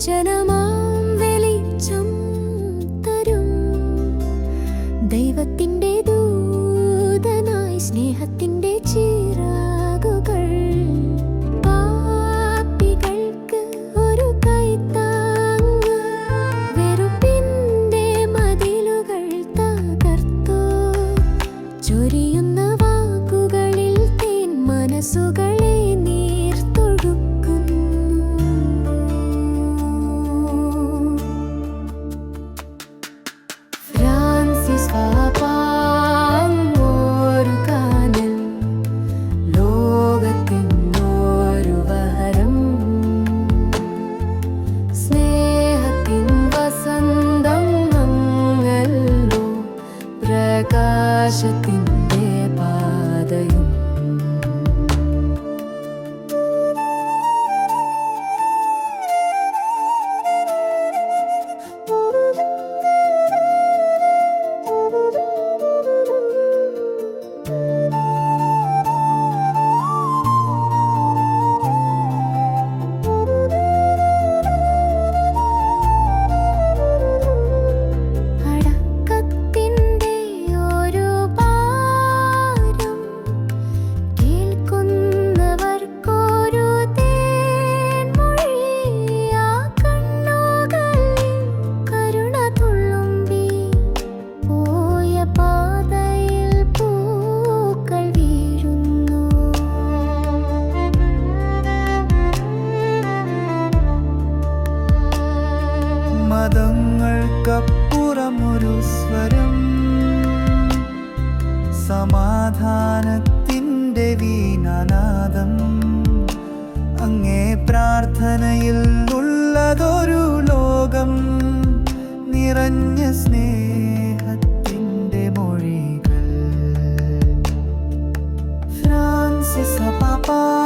ജനമാം വെളിച്ചം തരും. ദൈവത്തിന്റെ ദൂതനായി സ്നേഹത്തിന്റെ പദങ്ങൾക്കപ്പുറമൊരു സ്വരം. സമാധാനത്തിന്റെ വീണാനാദം. അങ്ങേ പ്രാർത്ഥനയിൽ ഉള്ളതൊരു ലോകം. നിറഞ്ഞ സ്നേഹത്തിന്റെ മൊഴികൾ. ഫ്രാൻസിസ് പാപ്പാ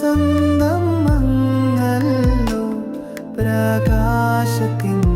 വസന്തം മങ്ങല്ലോ പ്രകാശത്തിൻ